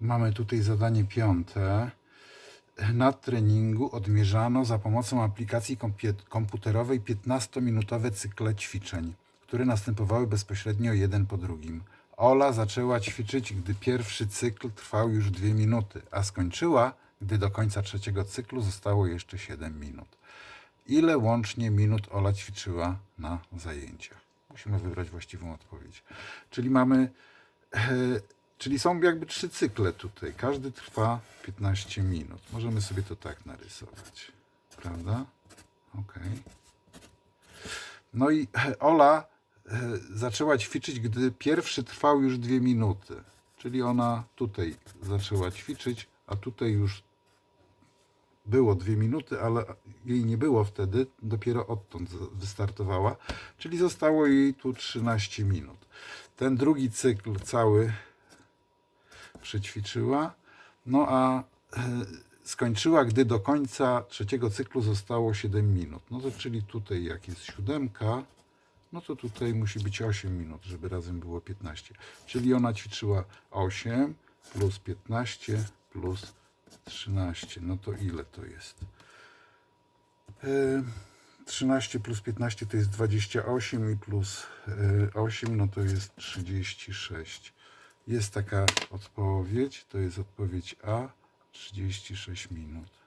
Mamy tutaj zadanie piąte. Na treningu odmierzano za pomocą aplikacji komputerowej 15-minutowe cykle ćwiczeń, które następowały bezpośrednio jeden po drugim. Ola zaczęła ćwiczyć, gdy pierwszy cykl trwał już 2 minuty, a skończyła, gdy do końca trzeciego cyklu zostało jeszcze 7 minut. Ile łącznie minut Ola ćwiczyła na zajęciach? Musimy wybrać właściwą odpowiedź. Czyli mamy E, czyli są jakby trzy cykle tutaj. Każdy trwa 15 minut. Możemy sobie to tak narysować. Prawda? Ok. No i Ola zaczęła ćwiczyć, gdy pierwszy trwał już dwie minuty. Czyli ona tutaj zaczęła ćwiczyć, a tutaj już było dwie minuty, ale jej nie było wtedy, dopiero odtąd wystartowała, czyli zostało jej tu 13 minut. Ten drugi cykl cały przećwiczyła, no a e, skończyła, gdy do końca trzeciego cyklu zostało 7 minut. No to czyli tutaj jak jest siódemka, no to tutaj musi być 8 minut, żeby razem było 15. Czyli ona ćwiczyła 8 plus 15 plus 13. No to ile to jest? E, 13 plus 15 to jest 28 i plus e, 8 no to jest 36. Jest taka odpowiedź, to jest odpowiedź A, 36 minut.